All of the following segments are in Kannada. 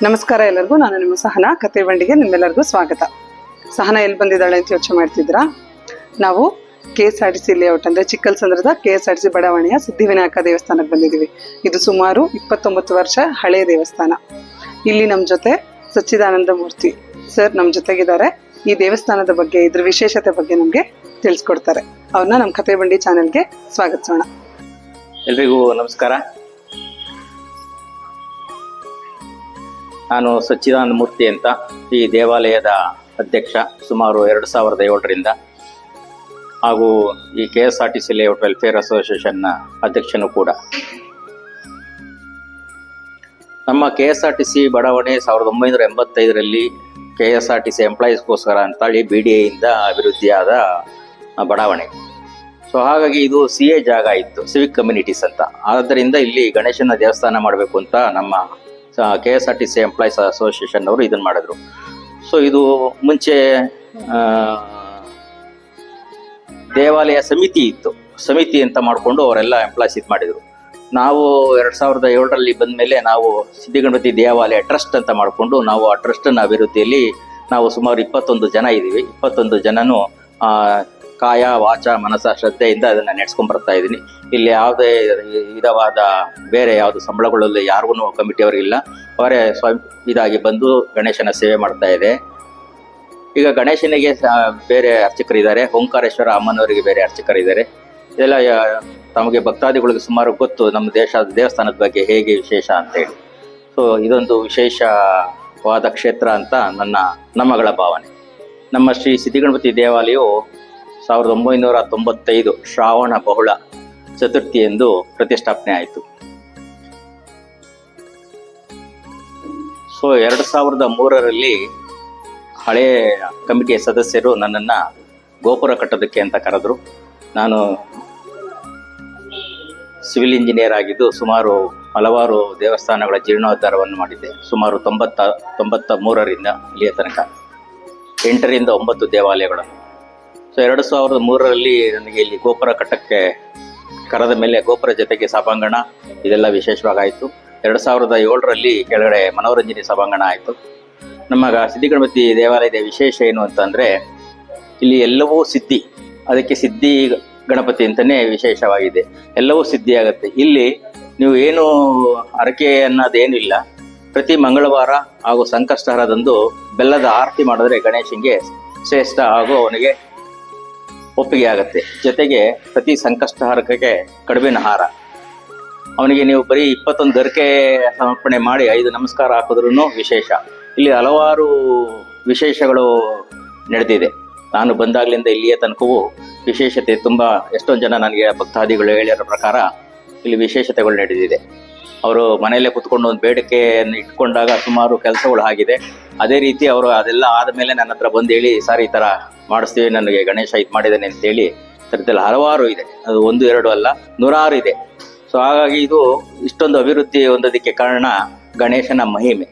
ನಮಸ್ಕಾರ ಎಲ್ಲರಿಗೂ. ನಾನು ನಿಮ್ಮ ಸಹನ. ಕತೆ ಬಂಡಿಗೆ ನಿಮ್ಮೆಲ್ಲರಿಗೂ ಸ್ವಾಗತ. ಸಹನ ಎಲ್ಲಿ ಬಂದಿದ್ದಾಳೆ ಅಂತ ಯೋಚನೆ ಮಾಡ್ತಿದ್ರಾ ನಾವು K S R T C layout ಅಂದರೆ ಚಿಕ್ಕಲ್ಸಂದ್ರದ K S R T C ಬಡಾವಣೆಯ ಸಿದ್ಧಿವಿನಾಯಕ ದೇವಸ್ಥಾನಕ್ಕೆ ಬಂದಿದ್ದೀವಿ. ಇದು ಸುಮಾರು ಇಪ್ಪತ್ತೊಂಬತ್ತು ವರ್ಷ ಹಳೆಯ ದೇವಸ್ಥಾನ. ಇಲ್ಲಿ ನಮ್ಮ ಜೊತೆ ಸಚ್ಚಿದಾನಂದ ಮೂರ್ತಿ ಸರ್ ನಮ್ಮ ಜೊತೆಗಿದ್ದಾರೆ. ಈ ದೇವಸ್ಥಾನದ ಬಗ್ಗೆ, ಇದ್ರ ವಿಶೇಷತೆ ಬಗ್ಗೆ ನಮಗೆ ತಿಳಿಸ್ಕೊಡ್ತಾರೆ. ಅವ್ರನ್ನ ನಮ್ಮ ಕತೆ ಬಂಡಿ ಚಾನೆಲ್ಗೆ ಸ್ವಾಗತಿಸೋಣ. ಎಲ್ರಿಗೂ ನಮಸ್ಕಾರ. ನಾನು ಸಚ್ಚಿದಾನಂದ ಮೂರ್ತಿ ಅಂತ ಈ ದೇವಾಲಯದ ಅಧ್ಯಕ್ಷ ಸುಮಾರು ಎರಡು ಸಾವಿರದ ಏಳರಿಂದ ಹಾಗೂ ಈ K S R T C layout welfare ಅಸೋಸಿಯೇಷನ್ನ ಅಧ್ಯಕ್ಷನೂ ಕೂಡ. ನಮ್ಮ K S R T C ಬಡಾವಣೆ ಸಾವಿರದ ಒಂಬೈನೂರ ಎಂಬತ್ತೈದರಲ್ಲಿ K S R T C ಎಂಪ್ಲಾಯೀಸ್ಗೋಸ್ಕರ ಅಂತೇಳಿ ಬಿ ಡಿ ಎಯಿಂದ ಅಭಿವೃದ್ಧಿಯಾದ ಬಡಾವಣೆ. ಸೊ, ಹಾಗಾಗಿ ಇದು ಸಿ ಎ ಜಾಗ ಇತ್ತು ಸಿವಿಕ್ ಕಮ್ಯುನಿಟೀಸ್ ಅಂತ. ಆದ್ದರಿಂದ ಇಲ್ಲಿ ಗಣೇಶನ ದೇವಸ್ಥಾನ ಮಾಡಬೇಕು ಅಂತ ನಮ್ಮ K S R T C employees association ಅವರು ಇದನ್ನು ಮಾಡಿದ್ರು. ಸೊ ಇದು ಮುಂಚೆ ದೇವಾಲಯ ಸಮಿತಿ ಇತ್ತು. ಸಮಿತಿ ಅಂತ ಮಾಡಿಕೊಂಡು ಅವರೆಲ್ಲ ಎಂಪ್ಲಾಯ್ಸ್ ಇದು ಮಾಡಿದರು. ನಾವು ಎರಡು ಸಾವಿರದ ಏಳರಲ್ಲಿ ಬಂದ ಮೇಲೆ ನಾವು ಸಿದ್ಧಗಣಪತಿ ದೇವಾಲಯ ಟ್ರಸ್ಟ್ ಅಂತ ಮಾಡಿಕೊಂಡು ನಾವು ಆ ಟ್ರಸ್ಟನ್ನು ಅಭಿವೃದ್ಧಿಯಲ್ಲಿ ನಾವು ಸುಮಾರು ಇಪ್ಪತ್ತೊಂದು ಜನ ಇದ್ದೀವಿ. ಇಪ್ಪತ್ತೊಂದು ಜನನು ಕಾಯ, ವಾಚ ಮನಸ ಶ್ರದ್ಧೆಯಿಂದ ಅದನ್ನು ನಡೆಸ್ಕೊಂಡ್ ಬರ್ತಾ ಇದ್ದೀನಿ ಇಲ್ಲಿ ಯಾವುದೇ ವಿಧವಾದ ಬೇರೆ ಯಾವುದು ಸಂಬಳಗಳಲ್ಲಿ ಯಾರಿಗೂ ಕಮಿಟಿಯವರಿಗಿಲ್ಲ ಅವರೇ ಸ್ವಯಂ ಇದಾಗಿ ಬಂದು ಗಣೇಶನ ಸೇವೆ ಮಾಡ್ತಾ ಇದೆ. ಈಗ ಗಣೇಶನಿಗೆ ಬೇರೆ ಅರ್ಚಕರು ಇದ್ದಾರೆ. ಓಂಕಾರೇಶ್ವರ ಅಮ್ಮನವರಿಗೆ ಬೇರೆ ಅರ್ಚಕರಿದ್ದಾರೆ ಇದೆಲ್ಲ ಯಾ- ತಮಗೆ ಭಕ್ತಾದಿಗಳಿಗೆ ಸುಮಾರು ಗೊತ್ತು. ನಮ್ಮ ದೇಶ, ದೇವಸ್ಥಾನದ ಬಗ್ಗೆ ಹೇಗೆ ವಿಶೇಷ ಅಂತ ಹೇಳಿ. ಸೊ ಇದೊಂದು ವಿಶೇಷವಾದ ಕ್ಷೇತ್ರ ಅಂತ ನನ್ನ, ನಮ್ಮಗಳ ಭಾವನೆ. ನಮ್ಮ ಶ್ರೀ ಸಿದ್ಧಿಗಣಪತಿ ದೇವಾಲಯವು ಸಾವಿರದ ಒಂಬೈನೂರ ತೊಂಬತ್ತೈದು ಶ್ರಾವಣ ಬಹುಳ ಚತುರ್ಥಿ ಎಂದು ಪ್ರತಿಷ್ಠಾಪನೆ ಆಯಿತು. ಸೊ ಎರಡು ಸಾವಿರದ ಮೂರರಲ್ಲಿ ಹಳೆ ಕಮಿಟಿಯ ಸದಸ್ಯರು ನನ್ನನ್ನು ಗೋಪುರ ಕಟ್ಟೋದಕ್ಕೆ ಅಂತ ಕರೆದ್ರು. ನಾನು ಸಿವಿಲ್ ಇಂಜಿನಿಯರ್ ಆಗಿದ್ದು ಸುಮಾರು ಹಲವಾರು ದೇವಸ್ಥಾನಗಳ ಜೀರ್ಣೋದ್ಧಾರವನ್ನು ಮಾಡಿದ್ದೆ. ಸುಮಾರು ತೊಂಬತ್ತ ತೊಂಬತ್ತ ಮೂರರಿಂದ ಇಲ್ಲಿಯ ತನಕ. ಎಂಟರಿಂದ ಒಂಬತ್ತು ದೇವಾಲಯಗಳನ್ನು. ಸೊ ಎರಡು ಸಾವಿರದ ಮೂರರಲ್ಲಿ ನನಗೆ ಇಲ್ಲಿ ಗೋಪುರ ಕಟ್ಟಕ್ಕೆ ಕರದ ಮೇಲೆ ಗೋಪುರ ಜೊತೆಗೆ ಸಭಾಂಗಣ, ಇದೆಲ್ಲ ವಿಶೇಷವಾಗಾಯಿತು. ಎರಡು ಸಾವಿರದ ಏಳರಲ್ಲಿ ಕೆಳಗಡೆ ಮನೋರಂಜನೆ ಸಭಾಂಗಣ ಆಯಿತು. ನಮ್ಮ ಸಿದ್ಧಿಗಣಪತಿ ದೇವಾಲಯದ ವಿಶೇಷ ಏನು ಅಂತಂದರೆ, ಇಲ್ಲಿ ಎಲ್ಲವೂ ಸಿದ್ಧಿ. ಅದಕ್ಕೆ ಸಿದ್ಧಿ ಗಣಪತಿ ಅಂತಲೇ ವಿಶೇಷವಾಗಿದೆ. ಎಲ್ಲವೂ ಸಿದ್ಧಿ ಆಗುತ್ತೆ. ಇಲ್ಲಿ ನೀವು ಏನು ಹರಕೆ ಅನ್ನೋದೇನಿಲ್ಲ. ಪ್ರತಿ ಮಂಗಳವಾರ ಹಾಗೂ ಸಂಕಷ್ಟಹರದಂದು ಬೆಲ್ಲದ ಆರತಿ ಮಾಡಿದ್ರೆ ಗಣೇಶನಿಗೆ ಶ್ರೇಷ್ಠ ಹಾಗೂ ಅವನಿಗೆ ಒಪ್ಪಿಗೆ ಆಗತ್ತೆ. ಜೊತೆಗೆ ಪ್ರತಿ ಸಂಕಷ್ಟಹಾರಕ್ಕೆ ಕಡುಬಿನ ಹಾರ ಅವನಿಗೆ ನೀವು ಬರೀ ಇಪ್ಪತ್ತೊಂದು ಗರಿಕೆ ಸಮರ್ಪಣೆ ಮಾಡಿ ಐದು ನಮಸ್ಕಾರ ಹಾಕಿದ್ರೂ ವಿಶೇಷ. ಇಲ್ಲಿ ಹಲವಾರು ವಿಶೇಷಗಳು ನಡೆದಿದೆ. ನಾನು ಬಂದಾಗ್ಲಿಂದ ಇಲ್ಲಿಯ ತನಕವೂ ವಿಶೇಷತೆ ತುಂಬ ಎಷ್ಟೊಂದು ಜನ ನನಗೆ ಭಕ್ತಾದಿಗಳು ಹೇಳಿರೋ ಪ್ರಕಾರ ಇಲ್ಲಿ ವಿಶೇಷತೆಗಳು ನಡೆದಿದೆ. ಅವರು ಮನೆಯಲ್ಲೇ ಕುತ್ಕೊಂಡು ಒಂದು ಬೇಡಿಕೆಯನ್ನು ಇಟ್ಕೊಂಡಾಗ ಸುಮಾರು ಕೆಲಸಗಳು ಆಗಿದೆ. ಅದೇ ರೀತಿ ಅವರು ಅದೆಲ್ಲ ಆದಮೇಲೆ ನನ್ನ ಹತ್ರ ಬಂದು ಹೇಳಿ, ಸರ್, ಈ ಥರ ಮಾಡಿಸ್ತೀವಿ, ನನಗೆ ಗಣೇಶ ಇದು ಮಾಡಿದ್ದಾನೆ ಅಂತೇಳಿ ಥರದಲ್ಲಿ ಹಲವಾರು ಇದೆ. ಅದು ಒಂದು, ಎರಡು ಅಲ್ಲ, ನೂರಾರು ಇದೆ. ಸೊ ಹಾಗಾಗಿ ಇದು ಇಷ್ಟೊಂದು ಅಭಿವೃದ್ಧಿ ಹೊಂದೋದಕ್ಕೆ ಕಾರಣ ಗಣೇಶನ ಮಹಿಮೆ.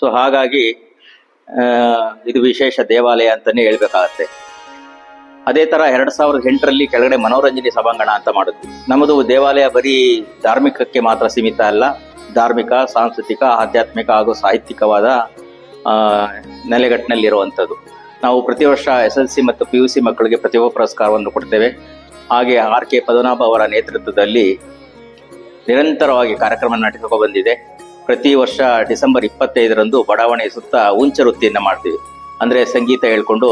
ಸೊ ಹಾಗಾಗಿ ಇದು ವಿಶೇಷ ದೇವಾಲಯ ಅಂತಲೇ ಹೇಳ್ಬೇಕಾಗತ್ತೆ. ಅದೇ ತರ ಎರಡ್ ಸಾವಿರದ ಎಂಟರಲ್ಲಿ ಕೆಳಗಡೆ ಮನೋರಂಜನೆ ಸಭಾಂಗಣ ಅಂತ ಮಾಡಿದ್ವಿ ನಮ್ಮದು ದೇವಾಲಯ ಬರೀ ಧಾರ್ಮಿಕಕ್ಕೆ ಮಾತ್ರ ಸೀಮಿತ ಅಲ್ಲ, ಧಾರ್ಮಿಕ, ಸಾಂಸ್ಕೃತಿಕ, ಆಧ್ಯಾತ್ಮಿಕ ಹಾಗೂ ಸಾಹಿತ್ಯಿಕವಾದ ನೆಲೆಗಟ್ಟಿನಲ್ಲಿರುವಂಥದ್ದು. ನಾವು ಪ್ರತಿ ವರ್ಷ ಎಸ್ ಎಲ್ ಸಿ ಮತ್ತು ಪಿ ಯು ಸಿ ಮಕ್ಕಳಿಗೆ ಪ್ರತಿಭಾ ಪುರಸ್ಕಾರವನ್ನು ಕೊಡ್ತೇವೆ. ಹಾಗೆ ಆರ್ ಕೆ ಪದ್ಮನಾಭ ಅವರ ನೇತೃತ್ವದಲ್ಲಿ ನಿರಂತರವಾಗಿ ಕಾರ್ಯಕ್ರಮ ನಡೆಸಿಕೊಂಡು ಬಂದಿದೆ. ಪ್ರತಿ ವರ್ಷ ಡಿಸೆಂಬರ್ ಇಪ್ಪತ್ತೈದರಂದು ಬಡಾವಣೆ ಸುತ್ತ ಉಂಚ ವೃತ್ತಿಯನ್ನು ಮಾಡ್ತೀವಿ. ಅಂದರೆ ಸಂಗೀತ ಹೇಳ್ಕೊಂಡು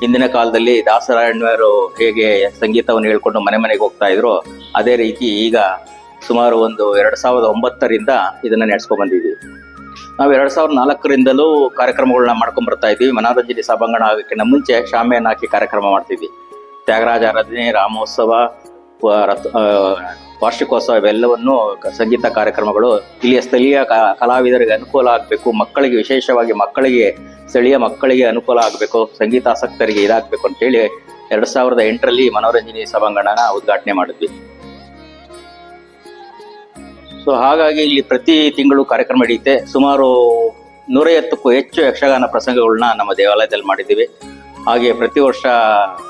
ಹಿಂದಿನ ಕಾಲದಲ್ಲಿ ದಾಸರಾಯಣ್ಣವರು ಹೇಗೆ ಸಂಗೀತವನ್ನು ಹೇಳ್ಕೊಂಡು ಮನೆ ಮನೆಗೆ ಹೋಗ್ತಾ ಇದ್ರು ಅದೇ ರೀತಿ ಈಗ ಸುಮಾರು ಒಂದು ಎರಡ್ ಸಾವಿರದ ಒಂಬತ್ತರಿಂದ ಇದನ್ನ ನಡೆಸ್ಕೊಂಡ್ ಬಂದಿದ್ದೀವಿ ನಾವು ಎರಡ್ ಸಾವಿರದ ನಾಲ್ಕರಿಂದಲೂ ಕಾರ್ಯಕ್ರಮಗಳನ್ನ ಮಾಡ್ಕೊಂಡ್ ಬರ್ತಾ ಇದ್ವಿ. ಮನೋರಂಜನೆ ಸಭಾಂಗಣ ಆಗೋಕ್ಕಿಂತ ಮುಂಚೆ ಶಾಮಿಯನ್ನು ಹಾಕಿ ಕಾರ್ಯಕ್ರಮ ಮಾಡ್ತಿದ್ವಿ. ತ್ಯಾಗರಾಜ ಆರಾಧನೆ, ರಾಮೋತ್ಸವ ವಾರ್ಷಿಕೋತ್ಸವ ಇವೆಲ್ಲವನ್ನು ಸಂಗೀತ ಕಾರ್ಯಕ್ರಮಗಳು ಇಲ್ಲಿಯ ಸ್ಥಳೀಯ ಕಲಾವಿದರಿಗೆ ಅನುಕೂಲ ಆಗಬೇಕು, ಮಕ್ಕಳಿಗೆ ವಿಶೇಷವಾಗಿ ಮಕ್ಕಳಿಗೆ, ಸ್ಥಳೀಯ ಮಕ್ಕಳಿಗೆ ಅನುಕೂಲ ಆಗಬೇಕು, ಸಂಗೀತಾಸಕ್ತರಿಗೆ ಇದಾಗಬೇಕು ಅಂತೇಳಿ ಎರಡು ಸಾವಿರದ ಎಂಟರಲ್ಲಿ ಮನೋರಂಜನೆ ಸಭಾಂಗಣನ ಉದ್ಘಾಟನೆ ಮಾಡಿದ್ವಿ. ಸೊ ಹಾಗಾಗಿ ಇಲ್ಲಿ ಪ್ರತಿ ತಿಂಗಳು ಕಾರ್ಯಕ್ರಮ ನಡೆಯುತ್ತೆ. ಸುಮಾರು ನೂರೈವತ್ತಕ್ಕೂ ಹೆಚ್ಚು ಯಕ್ಷಗಾನ ಪ್ರಸಂಗಗಳನ್ನ ನಮ್ಮ ದೇವಾಲಯದಲ್ಲಿ ಮಾಡಿದ್ದೀವಿ. ಹಾಗೆ ಪ್ರತಿ ವರ್ಷ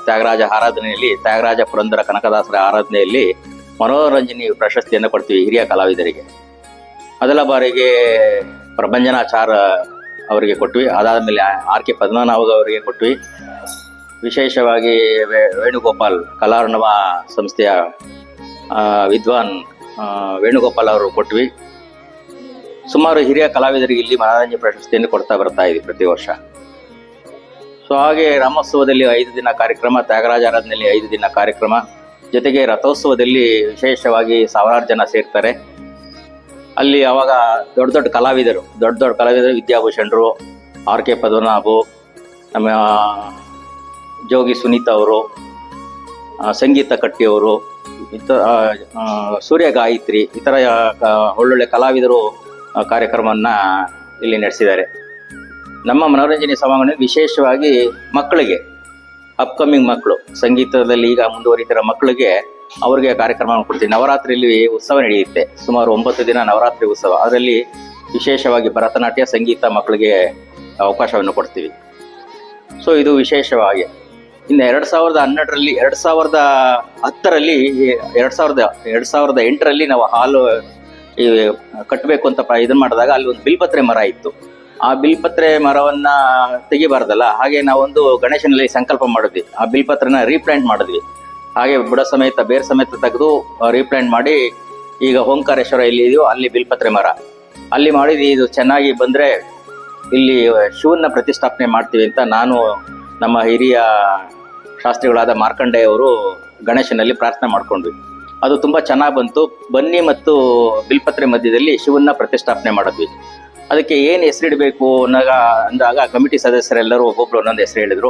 ತ್ಯಾಗರಾಜ ಆರಾಧನೆಯಲ್ಲಿ, ತ್ಯಾಗರಾಜ ಪುರಂದರ ಕನಕದಾಸರ ಆರಾಧನೆಯಲ್ಲಿ ಮನೋರಂಜನೆ ಪ್ರಶಸ್ತಿಯನ್ನು ಕೊಡ್ತೀವಿ ಹಿರಿಯ ಕಲಾವಿದರಿಗೆ. ಮೊದಲ ಬಾರಿಗೆ ಪ್ರಭಂಜನಾಚಾರ ಅವರಿಗೆ ಕೊಟ್ವಿ. ಅದಾದಮೇಲೆ ಆರ್ ಕೆ ಪದ್ಮನಾಭ ಅವರಿಗೆ ಕೊಟ್ವಿ. ವಿಶೇಷವಾಗಿ ವೇಣುಗೋಪಾಲ್ ಕಲಾರ್ಣವ ಸಂಸ್ಥೆಯ ವಿದ್ವಾನ್ ವೇಣುಗೋಪಾಲ್ ಅವರು ಕೊಟ್ವಿ. ಸುಮಾರು ಹಿರಿಯ ಕಲಾವಿದರಿಗೆ ಇಲ್ಲಿ ಮನೋರಂಜನೆ ಪ್ರಶಸ್ತಿಯನ್ನು ಕೊಡ್ತಾ ಬರ್ತಾ ಇದೆ ಪ್ರತಿ ವರ್ಷ. ಸೊ ಹಾಗೆ ರಾಮೋತ್ಸವದಲ್ಲಿ ಐದು ದಿನ ಕಾರ್ಯಕ್ರಮ, ತ್ಯಾಗರಾಜ ಆರಾಧನೆಯಲ್ಲಿ ಐದು ದಿನ ಕಾರ್ಯಕ್ರಮ. ಜೊತೆಗೆ ರಥೋತ್ಸವದಲ್ಲಿ ವಿಶೇಷವಾಗಿ ಸಾವಿರಾರು ಜನ ಸೇರ್ತಾರೆ. ಅಲ್ಲಿ ಅವಾಗ ದೊಡ್ಡ ದೊಡ್ಡ ಕಲಾವಿದರು ದೊಡ್ಡ ದೊಡ್ಡ ಕಲಾವಿದರು ವಿದ್ಯಾಭೂಷಣರು ಆರ್ ಕೆ ಪದ್ಮನಾಭು ನಮ್ಮ ಜೋಗಿ ಸುನೀತಾ ಅವರು ಸಂಗೀತ ಕಟ್ಟಿಯವರು ಇತ ಆ, ಆ, ಸೂರ್ಯ ಗಾಯತ್ರಿ ಆ, ಒಳ್ಳೊಳ್ಳೆ ಕಲಾವಿದರು ಕಾರ್ಯಕ್ರಮವನ್ನ ಇಲ್ಲಿ ನಡೆಸಿದ್ದಾರೆ. ನಮ್ಮ ಮನೋರಂಜನೆ ಸಮಾಗಣ ವಿಶೇಷವಾಗಿ ಮಕ್ಕಳಿಗೆ ಅಪ್ಕಮಿಂಗ್ ಮಕ್ಕಳು, ಸಂಗೀತದಲ್ಲಿ ಈಗ ಮುಂದುವರಿತಿರೋ ಮಕ್ಕಳಿಗೆ ಅವರಿಗೆ ಕಾರ್ಯಕ್ರಮ ಕೊಡ್ತೀವಿ ನವರಾತ್ರಿಯಲ್ಲಿ ಉತ್ಸವ ನಡೆಯುತ್ತೆ. ಸುಮಾರು ಒಂಬತ್ತು ದಿನ ನವರಾತ್ರಿ ಉತ್ಸವ. ಅದರಲ್ಲಿ ವಿಶೇಷವಾಗಿ ಭರತನಾಟ್ಯ, ಸಂಗೀತ ಮಕ್ಕಳಿಗೆ ಅವಕಾಶವನ್ನು ಕೊಡ್ತೀವಿ. ಸೊ ಇದು ವಿಶೇಷವಾಗಿ. ಇನ್ನು ಎರಡು ಸಾವಿರದ ಹನ್ನೆರಡರಲ್ಲಿ, ಎರಡು ಸಾವಿರದ ಹತ್ತರಲ್ಲಿ, ಎರಡು ಸಾವಿರದ ಎರಡು ಸಾವಿರದ ಎಂಟರಲ್ಲಿ ನಾವು ಹಾಲು ಕಟ್ಟಬೇಕು ಅಂತ ಇದನ್ನ ಮಾಡಿದಾಗ ಅಲ್ಲಿ ಒಂದು ಬಿಲ್ಪತ್ರೆ ಮರ ಇತ್ತು. ಆ ಬಿಲ್ಪತ್ರೆ ಮರವನ್ನ ತೆಗಿಬಾರ್ದಲ್ಲ, ಹಾಗೆ ನಾವೊಂದು ಗಣೇಶನಲ್ಲಿ ಸಂಕಲ್ಪ ಮಾಡಿದ್ವಿ. ಆ ಬಿಲ್ಪತ್ರನ ರೀಪ್ಲಾಂಟ್ ಮಾಡಿದ್ವಿ. ಹಾಗೆ ಬುಡ ಸಮೇತ, ಬೇರ್ ಸಮೇತ ತೆಗೆದು ರೀಪ್ಲಾಂಟ್ ಮಾಡಿ, ಈಗ ಓಂಕಾರೇಶ್ವರ ಎಲ್ಲಿ ಇದೆಯೋ ಅಲ್ಲಿ ಬಿಲ್ಪತ್ರೆ ಮರ. ಅಲ್ಲಿ ಮಾಡಿದ್ವಿ, ಇದು ಚೆನ್ನಾಗಿ ಬಂದ್ರೆ ಇಲ್ಲಿ ಶಿವನ್ನ ಪ್ರತಿಷ್ಠಾಪನೆ ಮಾಡ್ತೀವಿ ಅಂತ ನಾನು, ನಮ್ಮ ಹಿರಿಯ ಶಾಸ್ತ್ರಿಗಳಾದ ಮಾರ್ಕಂಡೆಯವರು ಗಣೇಶನಲ್ಲಿ ಪ್ರಾರ್ಥನೆ ಮಾಡ್ಕೊಂಡ್ವಿ. ಅದು ತುಂಬಾ ಚೆನ್ನಾಗಿ ಬಂತು. ಬನ್ನಿ ಮತ್ತು ಬಿಲ್ಪತ್ರೆ ಮಧ್ಯದಲ್ಲಿ ಶಿವನ್ನ ಪ್ರತಿಷ್ಠಾಪನೆ ಮಾಡಿದ್ವಿ. ಅದಕ್ಕೆ ಏನು ಹೆಸರಿಡಬೇಕು ಅನ್ನೋ ಅಂದಾಗ ಕಮಿಟಿ ಸದಸ್ಯರೆಲ್ಲರೂ ಒಬ್ಬೊಬ್ರು ಒಂದೊಂದು ಹೆಸರು ಹೇಳಿದರು.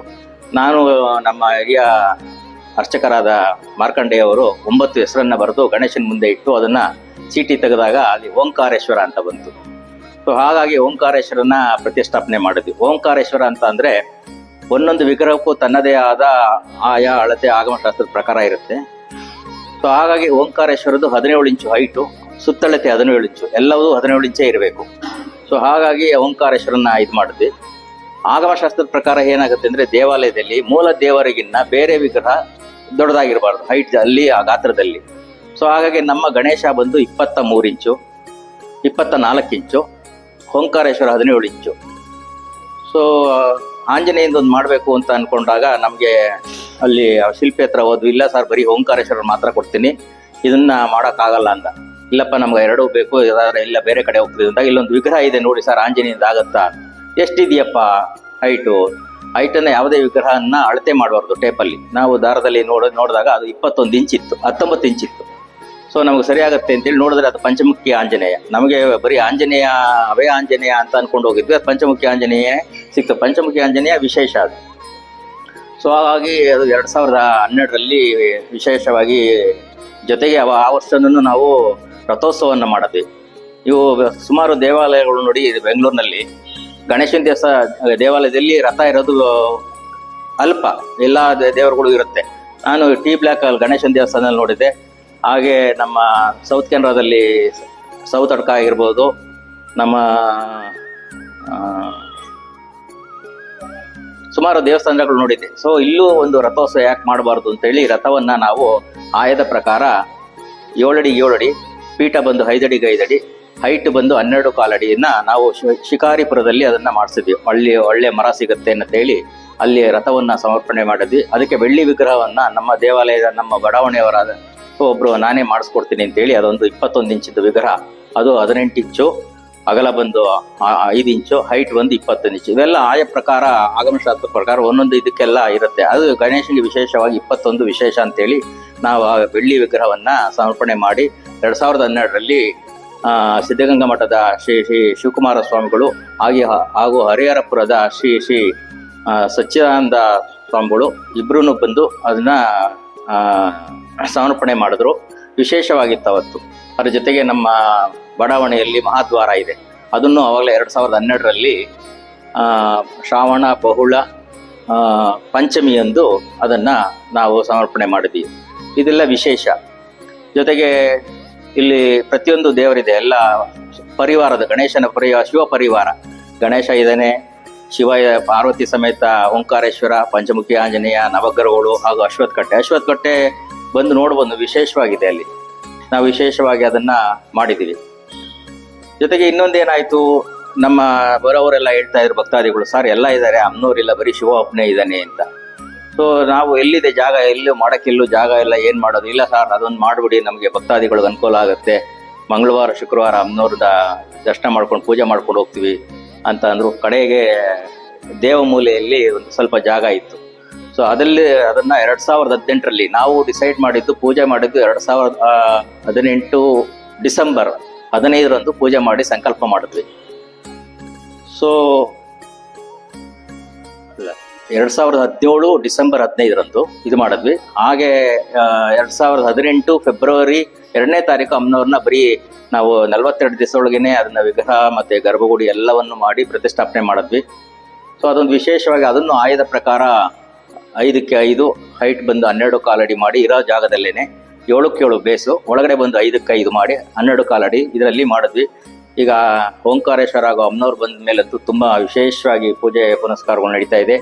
ನಾನು, ನಮ್ಮ ಹಿರಿಯ ಅರ್ಚಕರಾದ ಮಾರ್ಕಂಡೇಯ ಅವರು ಒಂಬತ್ತು ಹೆಸರನ್ನು ಬರೆದು ಗಣೇಶನ ಮುಂದೆ ಇಟ್ಟು ಅದನ್ನು ಚೀಟಿ ತೆಗೆದಾಗ ಅಲ್ಲಿ ಓಂಕಾರೇಶ್ವರ ಅಂತ ಬಂತು. ಸೊ ಹಾಗಾಗಿ ಓಂಕಾರೇಶ್ವರನ ಪ್ರತಿಷ್ಠಾಪನೆ ಮಾಡಿದ್ವಿ. ಓಂಕಾರೇಶ್ವರ ಅಂತ ಅಂದರೆ ಒಂದೊಂದು ವಿಗ್ರಹಕ್ಕೂ ತನ್ನದೇ ಆದ ಆಯಾ ಅಳತೆ ಆಗಮಶಾಸ್ತ್ರದ ಪ್ರಕಾರ ಇರುತ್ತೆ. ಸೊ ಹಾಗಾಗಿ ಓಂಕಾರೇಶ್ವರದ್ದು ಹದಿನೇಳು ಇಂಚು ಹೈಟು ಸುತ್ತಳತೆ ಹದಿನೇಳು ಇಂಚು, ಎಲ್ಲವೂ ಹದಿನೇಳು ಇಂಚೇ ಇರಬೇಕು. ಸೊ ಹಾಗಾಗಿ ಓಂಕಾರೇಶ್ವರನ ಇದು ಮಾಡಿದ್ವಿ. ಆಗಮಶಾಸ್ತ್ರದ ಪ್ರಕಾರ ಏನಾಗುತ್ತೆ ಅಂದ್ರೆ ದೇವಾಲಯದಲ್ಲಿ ಮೂಲ ದೇವರಿಗಿನ್ನ ಬೇರೆ ವಿಗ್ರಹ ದೊಡ್ಡದಾಗಿರಬಾರ್ದು ಹೈಟ್ ಅಲ್ಲಿ ಆ ಗಾತ್ರದಲ್ಲಿ. ಸೊ ಹಾಗಾಗಿ ನಮ್ಮ ಗಣೇಶ ಬಂದು ಇಪ್ಪತ್ತ ಮೂರು ಇಂಚು, ಇಪ್ಪತ್ತ ನಾಲ್ಕು ಇಂಚು, ಓಂಕಾರೇಶ್ವರ ಹದಿನೇಳು ಇಂಚು. ಸೊ ಆಂಜನೇಯಿಂದ ಒಂದು ಮಾಡಬೇಕು ಅಂತ ಅಂದ್ಕೊಂಡಾಗ ನಮಗೆ ಅಲ್ಲಿ ಶಿಲ್ಪಿ ಹತ್ರ ಹೋದ್ವಿ, ಇಲ್ಲ ಸರ್, ಬರೀ ಓಂಕಾರೇಶ್ವರ ಮಾತ್ರ ಕೊಡ್ತೀನಿ, ಇದನ್ನ ಮಾಡೋಕ್ಕಾಗಲ್ಲ ಅಂತ. ಇಲ್ಲಪ್ಪ, ನಮ್ಗೆ ಎರಡೂ ಬೇಕು ಯಾವ್ದಾದ್ರೆ ಇಲ್ಲ, ಬೇರೆ ಕಡೆ ಹೋಗ್ತೀವಿ ಅಂದಾಗ ಇಲ್ಲೊಂದು ವಿಗ್ರಹ ಇದೆ ನೋಡಿ ಸರ್ ಆಂಜನೇಯದ ಆಗತ್ತಾ? ಎಷ್ಟಿದೆಯಪ್ಪ ಹೈಟು? ಹೈಟನ್ನ ಯಾವುದೇ ವಿಗ್ರಹನ ಅಳತೆ ಮಾಡಬಾರ್ದು ಟೇಪಲ್ಲಿ. ನಾವು ದಾರದಲ್ಲಿ ನೋಡ, ನೋಡಿದಾಗ ಅದು ಇಪ್ಪತ್ತೊಂದು ಇಂಚ್ ಇತ್ತು, ಹತ್ತೊಂಬತ್ತು ಇಂಚ್ ಇತ್ತು. ಸೊ ನಮ್ಗೆ ಸರಿಯಾಗುತ್ತೆ ಅಂತೇಳಿ ನೋಡಿದ್ರೆ ಅದು ಪಂಚಮುಖಿ ಆಂಜನೇಯ. ನಮಗೆ ಬರೀ ಆಂಜನೇಯ, ಅವೇ ಆಂಜನೇಯ ಅಂತ ಅನ್ಕೊಂಡು ಹೋಗಿದ್ವಿ, ಅದು ಪಂಚಮುಖಿ ಆಂಜನೇಯ ಸಿಕ್ತು. ಪಂಚಮುಖಿ ಆಂಜನೇಯ ವಿಶೇಷ ಅದು. ಸೊ ಹಾಗಾಗಿ ಅದು ಎರಡು ಸಾವಿರದ ಹನ್ನೆರಡರಲ್ಲಿ ವಿಶೇಷವಾಗಿ ಜೊತೆಗೆ ಆ ವರ್ಷನೂ ನಾವು ರಥೋತ್ಸವವನ್ನು ಮಾಡಿದ್ವಿ. ಇವು ಸುಮಾರು ದೇವಾಲಯಗಳು ನೋಡಿ ಬೆಂಗಳೂರಿನಲ್ಲಿ. ಗಣೇಶನ ದೇವಸ ದೇವಾಲಯದಲ್ಲಿ ರಥ ಇರೋದು ಅಲ್ಪ, ಎಲ್ಲ ದೇವರುಗಳು ಇರುತ್ತೆ. ನಾನು ಟಿ ಬ್ಲ್ಯಾಕ್ ಅಲ್ಲಿ ಗಣೇಶನ ದೇವಸ್ಥಾನದಲ್ಲಿ ನೋಡಿದ್ದೆ. ಹಾಗೆ ನಮ್ಮ ಸೌತ್ ಕೆನರಾದಲ್ಲಿ ಸೌತ್ ಅಡ್ಕ ಆಗಿರ್ಬೋದು, ನಮ್ಮ ಸುಮಾರು ದೇವಸ್ಥಾನಗಳು ನೋಡಿದ್ದೆ. ಸೊ ಇಲ್ಲೂ ಒಂದು ರಥೋತ್ಸವ ಯಾಕೆ ಮಾಡಬಾರ್ದು ಅಂತೇಳಿ ರಥವನ್ನು ನಾವು ಆಯದ ಪ್ರಕಾರ ಏಳಡಿ ಏಳಡಿ ಪೀಠ ಬಂದು ಐದಡಿಗೆ ಐದಡಿ ಹೈಟ್ ಬಂದು ಹನ್ನೆರಡು ಕಾಲಡಿಯನ್ನ ನಾವು ಶಿಕಾರಿಪುರದಲ್ಲಿ ಅದನ್ನ ಮಾಡಿಸಿದ್ವಿ. ಒಳ್ಳೆ ಒಳ್ಳೆ ಮರ ಸಿಗುತ್ತೆ ಅಂತ ಹೇಳಿ ಅಲ್ಲಿ ರಥವನ್ನ ಸಮರ್ಪಣೆ ಮಾಡಿದ್ವಿ. ಅದಕ್ಕೆ ಬೆಳ್ಳಿ ವಿಗ್ರಹವನ್ನ ನಮ್ಮ ದೇವಾಲಯದ, ನಮ್ಮ ಬಡಾವಣೆಯವರಾದ ಒಬ್ರು ನಾನೇ ಮಾಡಿಸ್ಕೊಡ್ತೀನಿ ಅಂತೇಳಿ ಅದೊಂದು ಇಪ್ಪತ್ತೊಂದು ಇಂಚಿದ್ದು ವಿಗ್ರಹ. ಅದು ಹದಿನೆಂಟು ಇಂಚು, ಅಗಲ ಬಂದು ಐದು ಇಂಚು ಹೈಟ್ ಬಂದು ಇಪ್ಪತ್ತೊಂದು ಇಂಚು. ಇವೆಲ್ಲ ಆಯ ಪ್ರಕಾರ ಆಗಮಶಾಸ್ತ್ರ ಪ್ರಕಾರ ಒಂದೊಂದು ಇದಕ್ಕೆಲ್ಲ ಇರುತ್ತೆ. ಅದು ಗಣೇಶನಿಗೆ ವಿಶೇಷವಾಗಿ ಇಪ್ಪತ್ತೊಂದು ವಿಶೇಷ ಅಂತೇಳಿ ನಾವು ಆ ಬೆಳ್ಳಿ ವಿಗ್ರಹವನ್ನ ಸಮರ್ಪಣೆ ಮಾಡಿ ಎರಡ್ ಸಾವಿರದ ಹನ್ನೆರಡರಲ್ಲಿ ಸಿದ್ಧಗಂಗಾ ಮಠದ ಶ್ರೀ ಶ್ರೀ ಶಿವಕುಮಾರ ಸ್ವಾಮಿಗಳು ಹಾಗೆ ಹಾಗೂ ಹರಿಹರಪುರದ ಶ್ರೀ ಶ್ರೀ ಸಚ್ಚಿದಾನಂದ ಸ್ವಾಮಿಗಳು ಇಬ್ಬರೂ ಬಂದು ಅದನ್ನ ಸಮರ್ಪಣೆ ಮಾಡಿದ್ರು. ವಿಶೇಷವಾಗಿತ್ತು ಅವತ್ತು. ಅದ್ರ ಜೊತೆಗೆ ನಮ್ಮ ಬಡಾವಣೆಯಲ್ಲಿ ಮಹಾದ್ವಾರ ಇದೆ. ಅದನ್ನು ಅವಾಗಲೇ ಎರಡು ಸಾವಿರದ ಹನ್ನೆರಡರಲ್ಲಿ ಶ್ರಾವಣ, ಬಹುಳ ಪಂಚಮಿಯಂದು ಅದನ್ನ ನಾವು ಸಮರ್ಪಣೆ ಮಾಡಿದ್ವಿ. ಇದೆಲ್ಲ ವಿಶೇಷ. ಜೊತೆಗೆ ಇಲ್ಲಿ ಪ್ರತಿಯೊಂದು ದೇವರಿದೆ, ಎಲ್ಲ ಪರಿವಾರದ, ಗಣೇಶನ ಪರಿವಾರ ಶಿವ ಪರಿವಾರ. ಗಣೇಶ ಇದ್ದಾನೆ, ಶಿವ ಪಾರ್ವತಿ ಸಮೇತ, ಓಂಕಾರೇಶ್ವರ, ಪಂಚಮುಖಿ ಆಂಜನೇಯ, ನವಗ್ರಹಗಳು ಹಾಗೂ ಅಶ್ವತ್ಥಕಟ್ಟೆ. ಕಟ್ಟೆ ಅಶ್ವತ್ಥ ಕಟ್ಟೆ ಬಂದು ನೋಡಬಹುದು ವಿಶೇಷವಾಗಿದೆ ಅಲ್ಲಿ. ನಾವು ವಿಶೇಷವಾಗಿ ಅದನ್ನ ಮಾಡಿದ್ದೀವಿ. ಜೊತೆಗೆ ಇನ್ನೊಂದೇನಾಯ್ತು, ನಮ್ಮ ಬರೋವರೆಲ್ಲ ಹೇಳ್ತಾ ಇದ್ರು ಭಕ್ತಾದಿಗಳು, ಸರ್, ಎಲ್ಲ ಇದ್ದಾರೆ ಅಮ್ನೂರಿಲ್ಲ ಬರೀ ಶಿವ ಒಬ್ಬನೇ ಇದ್ದಾನೆ ಅಂತ. ಸೊ ನಾವು ಎಲ್ಲಿದೆ ಜಾಗ ಎಲ್ಲಿ ಮಾಡೋಕ್ಕೆಲ್ಲೂ ಜಾಗ ಇಲ್ಲ, ಏನು ಮಾಡೋದು? ಇಲ್ಲ ಸರ್, ಅದೊಂದು ಮಾಡಿಬಿಡಿ, ನಮಗೆ ಭಕ್ತಾದಿಗಳಿಗೆ ಅನುಕೂಲ ಆಗುತ್ತೆ. ಮಂಗಳವಾರ, ಶುಕ್ರವಾರ ಅಮ್ಮನವ್ರದ ದರ್ಶನ ಮಾಡ್ಕೊಂಡು, ಪೂಜೆ ಮಾಡ್ಕೊಂಡು ಹೋಗ್ತೀವಿ ಅಂತ ಅಂದರು. ಕಡೆಗೆ ದೇವಮೂಲೆಯಲ್ಲಿ ಒಂದು ಸ್ವಲ್ಪ ಜಾಗ ಇತ್ತು. ಸೊ ಅದರಲ್ಲಿ, ಅದನ್ನು ಎರಡು ಸಾವಿರದ ಹದಿನೆಂಟರಲ್ಲಿ ನಾವು ಡಿಸೈಡ್ ಮಾಡಿದ್ದು ಪೂಜೆ ಮಾಡಿದ್ದು ಎರಡು ಸಾವಿರದ ಹದಿನೆಂಟು ಡಿಸೆಂಬರ್ ಹದಿನೈದರಂದು ಪೂಜೆ ಮಾಡಿ ಸಂಕಲ್ಪ ಮಾಡಿದ್ವಿ. ಸೊ ಎರಡ್ ಸಾವಿರದ ಹದಿನೇಳು ಡಿಸೆಂಬರ್ ಹದಿನೈದರಂದು ಇದು ಮಾಡಿದ್ವಿ. ಹಾಗೆ ಎರಡ್ ಸಾವಿರದ ಹದಿನೆಂಟು ಫೆಬ್ರವರಿ ಎರಡನೇ ತಾರೀಕು ಅಮ್ಮನವ್ರನ್ನ ಬರೀ ನಾವು ನಲವತ್ತೆರಡು ದಿವಸದೊಳಗೇನೆ ಅದನ್ನ ವಿಗ್ರಹ ಮತ್ತೆ ಗರ್ಭಗುಡಿ ಎಲ್ಲವನ್ನು ಮಾಡಿ ಪ್ರತಿಷ್ಠಾಪನೆ ಮಾಡಿದ್ವಿ. ಸೊ ಅದೊಂದು ವಿಶೇಷವಾಗಿ ಅದನ್ನು ಆಯದ ಪ್ರಕಾರ ಐದಕ್ಕೆ ಐದು ಹೈಟ್ ಬಂದು ಹನ್ನೆರಡು ಕಾಲಡಿ ಮಾಡಿ ಇರೋ ಜಾಗದಲ್ಲೇನೆ ಏಳಕ್ಕೆ ಏಳು ಬೇಸು, ಒಳಗಡೆ ಬಂದು ಐದಕ್ಕೆ ಐದು ಮಾಡಿ ಹನ್ನೆರಡು ಕಾಲಡಿ ಇದರಲ್ಲಿ ಮಾಡಿದ್ವಿ. ಈಗ ಓಂಕಾರೇಶ್ವರ ಹಾಗೂ ಅಮ್ಮನವ್ರು ಬಂದ ಮೇಲಂತೂ ತುಂಬಾ ವಿಶೇಷವಾಗಿ ಪೂಜೆ ಪುನಸ್ಕಾರಗಳು ನಡೀತಾ ಇದೆ.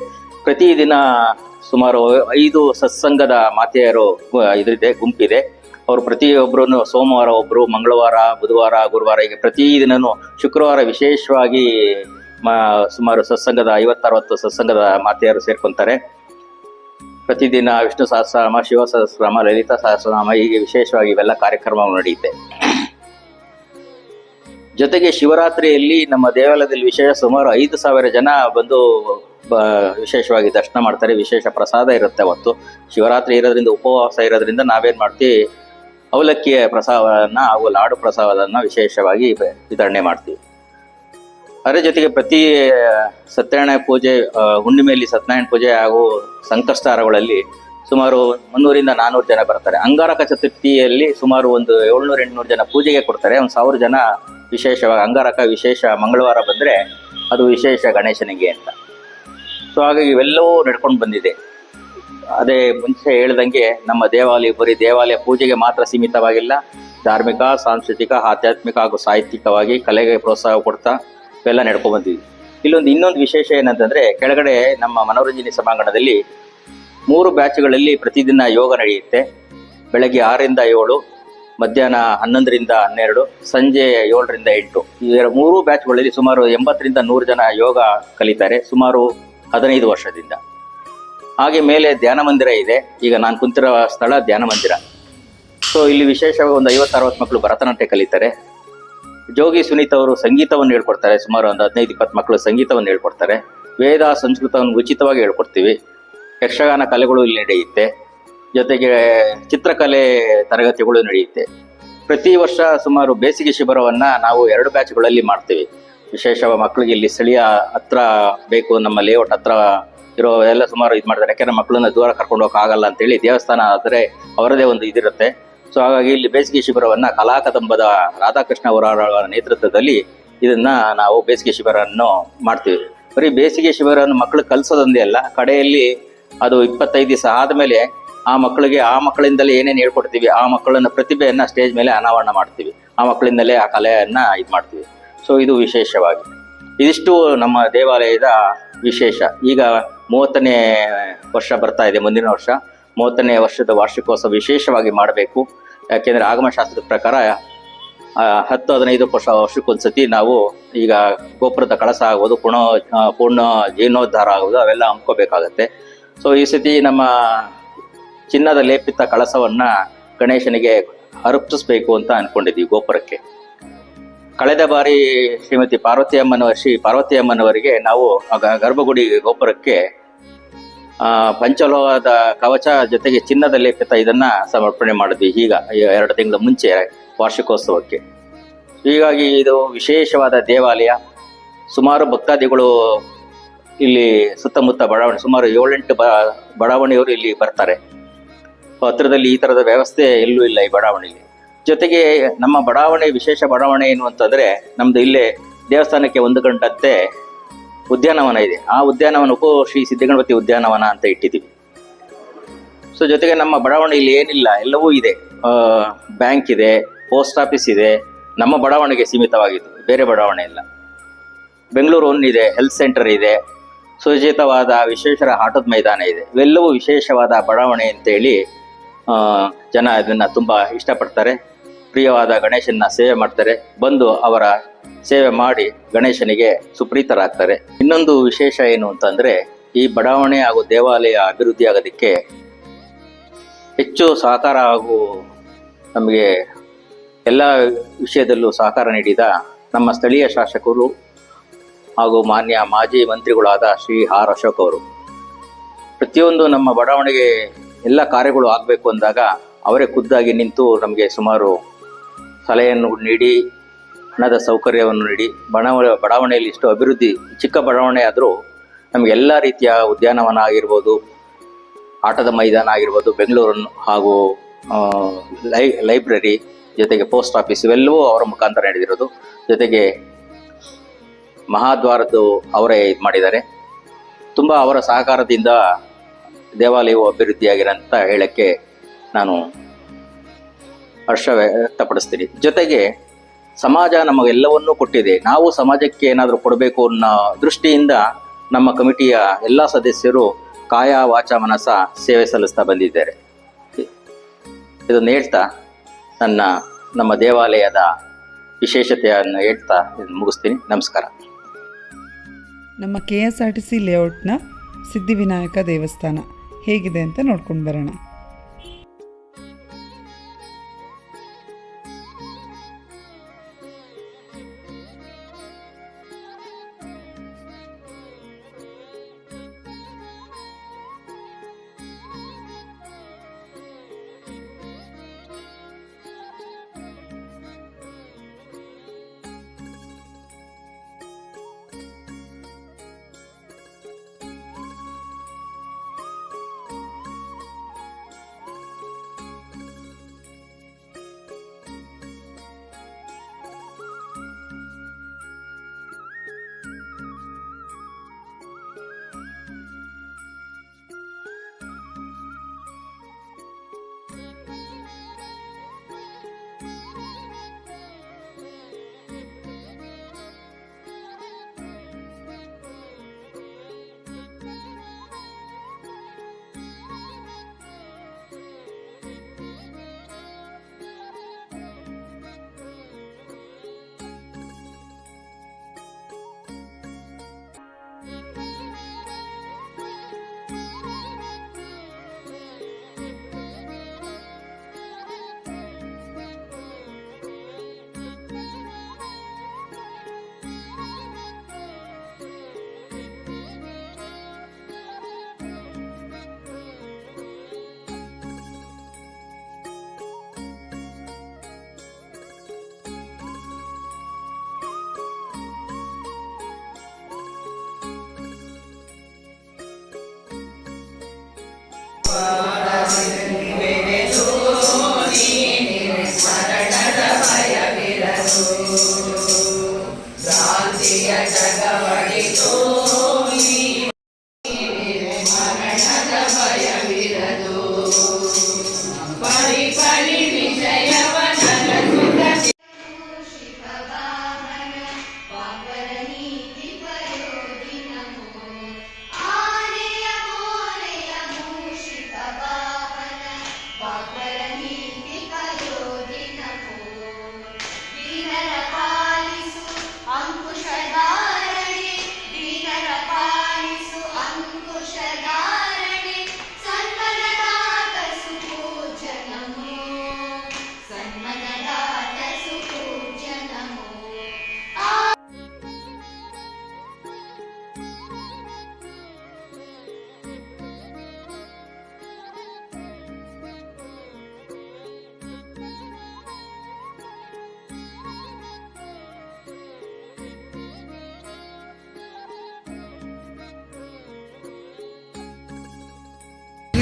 ಪ್ರತಿದಿನ ಸುಮಾರು ಐದು ಸತ್ಸಂಗದ ಮಾತೆಯರು ಇದಿದೆ ಗುಂಪಿದೆ. ಅವರು ಪ್ರತಿಯೊಬ್ಬರೂ ಸೋಮವಾರ ಒಬ್ಬರು ಮಂಗಳವಾರ, ಬುಧವಾರ, ಗುರುವಾರ ಹೀಗೆ ಪ್ರತಿದಿನನೂ ಶುಕ್ರವಾರ ವಿಶೇಷವಾಗಿ ಮ- ಸುಮಾರು ಸತ್ಸಂಗದ ಐವತ್ತರವತ್ತು ಸತ್ಸಂಗದ ಮಾತೆಯರು ಸೇರ್ಕೊಂತಾರೆ. ಪ್ರತಿದಿನ ವಿಷ್ಣು ಸಹಸ್ರನಾಮ, ಶಿವ ಸಹಸ್ರನಾಮ, ಲಲಿತಾ ಸಹಸ್ರನಾಮ ಹೀಗೆ ವಿಶೇಷವಾಗಿ ಇವೆಲ್ಲ ಕಾರ್ಯಕ್ರಮಗಳು ನಡೆಯುತ್ತೆ. ಜೊತೆಗೆ ಶಿವರಾತ್ರಿಯಲ್ಲಿ ನಮ್ಮ ದೇವಾಲಯದಲ್ಲಿ ವಿಶೇಷ ಸುಮಾರು ಐದು ಸಾವಿರ ಜನ ಬಂದು ಬ- ವಿಶೇಷವಾಗಿ ದರ್ಶನ ಮಾಡ್ತಾರೆ, ವಿಶೇಷ ಪ್ರಸಾದ ಇರುತ್ತೆ ಅವತ್ತು. ಶಿವರಾತ್ರಿ ಇರೋದ್ರಿಂದ, ಉಪವಾಸ ಇರೋದ್ರಿಂದ ನಾವೇನ್ ಮಾಡ್ತೀವಿ, ಅವಲಕ್ಕಿಯ ಪ್ರಸಾದವನ್ನ ಹಾಗೂ ಲಾಡು ಪ್ರಸಾದವನ್ನು ವಿಶೇಷವಾಗಿ ವಿತರಣೆ ಮಾಡ್ತೀವಿ. ಅದರ ಜೊತೆಗೆ ಪ್ರತಿ, ಸತ್ಯನಾರಾಯಣ ಪೂಜೆ ಹುಣ್ಣಿಮೆಯಲ್ಲಿ ಸತ್ಯನಾರಾಯಣ ಪೂಜೆ ಹಾಗೂ ಸಂಕಷ್ಟಾರಗಳಲ್ಲಿ ಸುಮಾರು ಮುನ್ನೂರಿಂದ ನಾನ್ನೂರು ಜನ ಬರ್ತಾರೆ. ಅಂಗಾರಕ ಚತುರ್ಥಿಯಲ್ಲಿ ಸುಮಾರು ಒಂದು ಏಳ್ನೂರ, ಎಂಟುನೂರು ಜನ ಪೂಜೆಗೆ ಕೊಡ್ತಾರೆ. ಒಂದು ಸಾವಿರ ಜನ ವಿಶೇಷವಾಗಿ ಅಂಗಾರಕ ವಿಶೇಷ ಮಂಗಳವಾರ ಬಂದರೆ ಅದು ವಿಶೇಷ ಗಣೇಶನಿಗೆ ಅಂತ. ಸೊ ಹಾಗಾಗಿ ಇವೆಲ್ಲವೂ ನಡ್ಕೊಂಡು ಬಂದಿದೆ. ಅದೇ ಮುಂಚೆ ಹೇಳ್ದಂಗೆ ನಮ್ಮ ದೇವಾಲಯ ಬರೀ ದೇವಾಲಯ ಪೂಜೆಗೆ ಮಾತ್ರ ಸೀಮಿತವಾಗಿಲ್ಲ. ಧಾರ್ಮಿಕ, ಸಾಂಸ್ಕೃತಿಕ, ಆಧ್ಯಾತ್ಮಿಕ ಹಾಗೂ ಸಾಹಿತ್ಯಿಕವಾಗಿ ಕಲೆಗೆ ಪ್ರೋತ್ಸಾಹ ಕೊಡ್ತಾ ಇವೆಲ್ಲ ನಡ್ಕೊಂಡು ಬಂದಿದ್ವಿ ಇಲ್ಲೊಂದು ಇನ್ನೊಂದು ವಿಶೇಷ ಏನಂತಂದ್ರೆ ಕೆಳಗಡೆ ನಮ್ಮ ಮನೋರಂಜನೆ ಸಭಾಂಗಣದಲ್ಲಿ ಮೂರು ಬ್ಯಾಚ್ಗಳಲ್ಲಿ ಪ್ರತಿದಿನ ಯೋಗ ನಡೆಯುತ್ತೆ. ಬೆಳಗ್ಗೆ ಆರರಿಂದ ಏಳು, ಮಧ್ಯಾಹ್ನ ಹನ್ನೊಂದರಿಂದ ಹನ್ನೆರಡು, ಸಂಜೆ ಏಳರಿಂದ ಎಂಟು. ಈ ಮೂರು ಬ್ಯಾಚ್ಗಳಲ್ಲಿ ಸುಮಾರು ಎಂಬತ್ತರಿಂದ ನೂರು ಜನ ಯೋಗ ಕಲಿತಾರೆ. ಸುಮಾರು ಹದಿನೈದು ವರ್ಷದಿಂದ. ಹಾಗೆ ಮೇಲೆ ಧ್ಯಾನ ಮಂದಿರ ಇದೆ. ಈಗ ನಾನು ಕುಂತಿರೋ ಸ್ಥಳ ಧ್ಯಾನ ಮಂದಿರ. ಸೊ ಇಲ್ಲಿ ವಿಶೇಷವಾಗಿ ಒಂದು ಐವತ್ತು ಅರವತ್ತು ಮಕ್ಕಳು ಭರತನಾಟ್ಯ ಕಲಿತಾರೆ. ಜೋಗಿ ಸುನೀತ್ ಅವರು ಸಂಗೀತವನ್ನು ಹೇಳ್ಕೊಡ್ತಾರೆ. ಸುಮಾರು ಒಂದು ಹದಿನೈದು, ಇಪ್ಪತ್ತು ಮಕ್ಕಳು ಸಂಗೀತವನ್ನು ಹೇಳ್ಕೊಡ್ತಾರೆ. ವೇದ ಸಂಸ್ಕೃತವನ್ನು ಉಚಿತವಾಗಿ ಹೇಳ್ಕೊಡ್ತೀವಿ. ಯಕ್ಷಗಾನ ಕಲೆಗಳು ಇಲ್ಲಿ ನಡೆಯುತ್ತೆ. ಜೊತೆಗೆ ಚಿತ್ರಕಲೆ ತರಗತಿಗಳು ನಡೆಯುತ್ತೆ. ಪ್ರತಿ ವರ್ಷ ಸುಮಾರು ಬೇಸಿಗೆ ಶಿಬಿರವನ್ನು ನಾವು ಎರಡು ಬ್ಯಾಚ್ಗಳಲ್ಲಿ ಮಾಡ್ತೀವಿ. ವಿಶೇಷ ಮಕ್ಕಳಿಗೆ ಇಲ್ಲಿ ಸ್ಥಳೀಯ ಹತ್ರ ಬೇಕು, ನಮ್ಮ ಲೇಔಟ್ ಹತ್ರ ಇರೋ ಎಲ್ಲ ಸುಮಾರು ಇದು ಮಾಡ್ತಾರೆ. ಯಾಕೆಂದ್ರೆ ಮಕ್ಕಳನ್ನ ದೂರ ಕರ್ಕೊಂಡು ಹೋಗಕ್ಕಾಗಲ್ಲ ಅಂತೇಳಿ ದೇವಸ್ಥಾನ ಆದರೆ ಅವರದೇ ಒಂದು ಇದಿರುತ್ತೆ. ಸೊ ಹಾಗಾಗಿ ಇಲ್ಲಿ ಬೇಸಿಗೆ ಶಿಬಿರವನ್ನು ಕಲಾಕದಂಬದ ರಾಧಾಕೃಷ್ಣ ಅವರ ನೇತೃತ್ವದಲ್ಲಿ ಇದನ್ನ ನಾವು ಬೇಸಿಗೆ ಶಿಬಿರವನ್ನು ಮಾಡ್ತೀವಿ. ಬರೀ ಬೇಸಿಗೆ ಶಿಬಿರವನ್ನು ಮಕ್ಕಳು ಕಲಿಸೋದೊಂದೇ ಅಲ್ಲ, ಕಡೆಯಲ್ಲಿ ಅದು ಇಪ್ಪತ್ತೈದು ದಿವಸ ಆದಮೇಲೆ ಆ ಮಕ್ಕಳಿಗೆ ಆ ಮಕ್ಕಳಿಂದಲೇ ಏನೇನು ಹೇಳ್ಕೊಡ್ತೀವಿ, ಆ ಮಕ್ಕಳನ್ನ ಪ್ರತಿಭೆಯನ್ನ ಸ್ಟೇಜ್ ಮೇಲೆ ಅನಾವರಣ ಮಾಡ್ತೀವಿ. ಆ ಮಕ್ಕಳಿಂದಲೇ ಆ ಕಲೆಯನ್ನ ಇದು ಮಾಡ್ತೀವಿ. ಸೊ ಇದು ವಿಶೇಷವಾಗಿ. ಇದಿಷ್ಟು ನಮ್ಮ ದೇವಾಲಯದ ವಿಶೇಷ. ಈಗ ಮೂವತ್ತನೇ ವರ್ಷ ಬರ್ತಾ ಇದೆ, ಮುಂದಿನ ವರ್ಷ. ಮೂವತ್ತನೇ ವರ್ಷದ ವಾರ್ಷಿಕೋತ್ಸವ ವಿಶೇಷವಾಗಿ ಮಾಡಬೇಕು. ಯಾಕೆಂದರೆ ಆಗಮಶಾಸ್ತ್ರದ ಪ್ರಕಾರ ಹತ್ತು ಹದಿನೈದು ವರ್ಷ ವರ್ಷಕ್ಕೊಂದ್ಸತಿ ನಾವು ಈಗ ಗೋಪುರದ ಕಳಸ ಆಗೋದು ಪುಣ ಪೂರ್ಣ ಜೀರ್ಣೋದ್ಧಾರ ಆಗೋದು ಅವೆಲ್ಲ ಹಮ್ಕೋಬೇಕಾಗತ್ತೆ. ಸೊ ಈ ಸತಿ ನಮ್ಮ ಚಿನ್ನದ ಲೇಪಿತ ಕಳಸವನ್ನು ಗಣೇಶನಿಗೆ ಅರ್ಪಿಸ್ಬೇಕು ಅಂತ ಅಂದ್ಕೊಂಡಿದ್ದೀವಿ ಗೋಪುರಕ್ಕೆ. ಕಳೆದ ಬಾರಿ ಶ್ರೀಮತಿ ಪಾರ್ವತಿ ಅಮ್ಮನವ ಶ್ರೀ ಪಾರ್ವತಿ ಅಮ್ಮನವರಿಗೆ ನಾವು ಗರ್ಭಗುಡಿ ಗೋಪುರಕ್ಕೆ ಪಂಚಲೋಹದ ಕವಚ ಜೊತೆಗೆ ಚಿನ್ನದ ಲೇಪಿತ ಇದನ್ನ ಸಮರ್ಪಣೆ ಮಾಡಿದ್ವಿ. ಈಗ ಎರಡು ತಿಂಗಳ ಮುಂಚೆ, ವಾರ್ಷಿಕೋತ್ಸವಕ್ಕೆ. ಹೀಗಾಗಿ ಇದು ವಿಶೇಷವಾದ ದೇವಾಲಯ. ಸುಮಾರು ಭಕ್ತಾದಿಗಳು ಇಲ್ಲಿ ಸುತ್ತಮುತ್ತ ಬಡಾವಣೆ, ಸುಮಾರು ಏಳೆಂಟು ಬ ಬಡಾವಣೆಯವರು ಇಲ್ಲಿ ಬರ್ತಾರೆ. ಹತ್ರದಲ್ಲಿ ಈ ತರದ ವ್ಯವಸ್ಥೆ ಎಲ್ಲೂ ಇಲ್ಲ ಈ ಬಡಾವಣೆಯಲ್ಲಿ. ಜೊತೆಗೆ ನಮ್ಮ ಬಡಾವಣೆ, ವಿಶೇಷ ಬಡಾವಣೆ ಏನು ಅಂತಂದರೆ ನಮ್ಮದು ಇಲ್ಲೇ ದೇವಸ್ಥಾನಕ್ಕೆ ಒಂದು ಗಂಟಂತೆ ಉದ್ಯಾನವನ ಇದೆ. ಆ ಉದ್ಯಾನವನಕ್ಕೂ ಶ್ರೀ ಸಿದ್ಧಗಣಪತಿ ಉದ್ಯಾನವನ ಅಂತ ಇಟ್ಟಿದ್ದೀವಿ. ಸೊ ಜೊತೆಗೆ ನಮ್ಮ ಬಡಾವಣೆಯಲ್ಲಿ ಏನಿಲ್ಲ, ಎಲ್ಲವೂ ಇದೆ. ಬ್ಯಾಂಕ್ ಇದೆ, ಪೋಸ್ಟ್ ಆಫೀಸ್ ಇದೆ, ನಮ್ಮ ಬಡಾವಣೆಗೆ ಸೀಮಿತವಾಗಿತ್ತು ಬೇರೆ ಬಡಾವಣೆ ಇಲ್ಲ. ಬೆಂಗಳೂರು ಒನ್ ಇದೆ ಹೆಲ್ತ್ ಸೆಂಟರ್ ಇದೆ. ಸುರಕ್ಷಿತವಾದ ವಿಶ್ವೇಶ್ವರ ಆಟದ ಮೈದಾನ ಇದೆ. ಇವೆಲ್ಲವೂ ವಿಶೇಷವಾದ ಬಡಾವಣೆ ಅಂತೇಳಿ ಜನ ಇದನ್ನು ತುಂಬ ಇಷ್ಟಪಡ್ತಾರೆ. ಪ್ರಿಯವಾದ ಗಣೇಶನ ಸೇವೆ ಮಾಡ್ತಾರೆ, ಬಂದು ಅವರ ಸೇವೆ ಮಾಡಿ ಗಣೇಶನಿಗೆ ಸುಪ್ರೀತರಾಗ್ತಾರೆ. ಇನ್ನೊಂದು ವಿಶೇಷ ಏನು ಅಂತಂದ್ರೆ, ಈ ಬಡಾವಣೆ ಹಾಗೂ ದೇವಾಲಯ ಅಭಿವೃದ್ಧಿ ಆಗೋದಕ್ಕೆ ಹೆಚ್ಚು ಸಹಕಾರ ಹಾಗೂ ನಮಗೆ ಎಲ್ಲ ವಿಷಯದಲ್ಲೂ ಸಹಕಾರ ನೀಡಿದ ನಮ್ಮ ಸ್ಥಳೀಯ ಶಾಸಕರು ಹಾಗೂ ಮಾನ್ಯ ಮಾಜಿ ಮಂತ್ರಿಗಳಾದ ಶ್ರೀ ಆರ್ ಅಶೋಕ್ ಅವರು. ಪ್ರತಿಯೊಂದು ನಮ್ಮ ಬಡಾವಣೆಗೆ ಎಲ್ಲ ಕಾರ್ಯಗಳು ಆಗಬೇಕು ಅಂದಾಗ ಅವರೇ ಖುದ್ದಾಗಿ ನಿಂತು ನಮಗೆ ಸುಮಾರು ಸಲಹೆಯನ್ನು ನೀಡಿ, ಹಣದ ಸೌಕರ್ಯವನ್ನು ನೀಡಿ ಬಡಾವಣೆ ಬಡಾವಣೆಯಲ್ಲಿ ಇಷ್ಟು ಅಭಿವೃದ್ಧಿ, ಚಿಕ್ಕ ಬಡಾವಣೆ ಆದರೂ ನಮಗೆ ಎಲ್ಲ ರೀತಿಯ ಉದ್ಯಾನವನ ಆಗಿರ್ಬೋದು ಆಟದ ಮೈದಾನ ಆಗಿರ್ಬೋದು, ಬೆಂಗಳೂರನ್ನು ಹಾಗೂ ಲೈ, ಲೈಬ್ರರಿ ಜೊತೆಗೆ ಪೋಸ್ಟ್ ಆಫೀಸ್ ಇವೆಲ್ಲವೂ ಅವರ ಮುಖಾಂತರ ನಡೆದಿರೋದು. ಜೊತೆಗೆ ಮಹಾದ್ವಾರದ್ದು ಅವರೇ ಇದು ಮಾಡಿದ್ದಾರೆ. ತುಂಬ ಅವರ ಸಹಕಾರದಿಂದ ದೇವಾಲಯವು ಅಭಿವೃದ್ಧಿಯಾಗಿರೋ ಅಂತ ಹೇಳಕ್ಕೆ ನಾನು ಹರ್ಷ ವ್ಯಕ್ತಪಡಿಸ್ತೀನಿ ಜೊತೆಗೆ, ಸಮಾಜ ನಮಗೆಲ್ಲವನ್ನೂ ಕೊಟ್ಟಿದೆ. ನಾವು ಸಮಾಜಕ್ಕೆ ಏನಾದರೂ ಕೊಡಬೇಕು ಅನ್ನೋ ದೃಷ್ಟಿಯಿಂದ ನಮ್ಮ ಕಮಿಟಿಯ ಎಲ್ಲ ಸದಸ್ಯರು ಕಾಯ ವಾಚ ಮನಸ ಸೇವೆ ಸಲ್ಲಿಸ್ತಾ ಬಂದಿದ್ದಾರೆ. ಇದನ್ನು ಹೇಳ್ತಾ ನನ್ನ, ನಮ್ಮ ದೇವಾಲಯದ ವಿಶೇಷತೆಯನ್ನು ಹೇಳ್ತಾ ಇದನ್ನು ಮುಗಿಸ್ತೀನಿ. ನಮಸ್ಕಾರ. ನಮ್ಮ K S R T C ಲೇಔಟ್ನ Siddhivinayak ದೇವಸ್ಥಾನ ಹೇಗಿದೆ ಅಂತ ನೋಡ್ಕೊಂಡು ಬರೋಣ.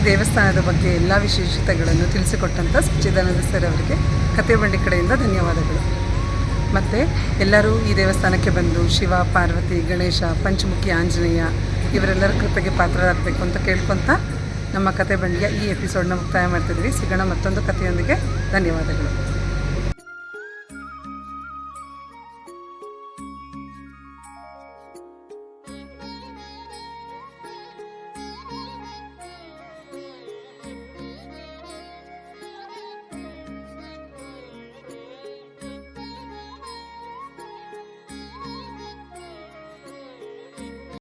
ದೇವಸ್ಥಾನದ ಬಗ್ಗೆ ಎಲ್ಲ ವಿಶೇಷತೆಗಳನ್ನು ತಿಳಿಸಿಕೊಟ್ಟಂಥ ಸಚ್ಚಿದಾನಂದ ಸರ್ ಅವರಿಗೆ ಕತೆ ಬಂಡಿ ಕಡೆಯಿಂದ ಧನ್ಯವಾದಗಳು. ಮತ್ತು ಎಲ್ಲರೂ ಈ ದೇವಸ್ಥಾನಕ್ಕೆ ಬಂದು ಶಿವ, ಪಾರ್ವತಿ, ಗಣೇಶ, ಪಂಚಮುಖಿ, ಆಂಜನೇಯ ಇವರೆಲ್ಲರ ಕೃಪೆಗೆ ಪಾತ್ರರಾಗಬೇಕು ಅಂತ ಕೇಳ್ಕೊತ ನಮ್ಮ ಕತೆ ಬಂಡಿಯ ಈ ಎಪಿಸೋಡ್ನ ಮುಕ್ತಾಯ ಮಾಡ್ತಿದ್ವಿ ಸಿಗೋಣ ಮತ್ತೊಂದು ಕಥೆಯೊಂದಿಗೆ. ಧನ್ಯವಾದಗಳು.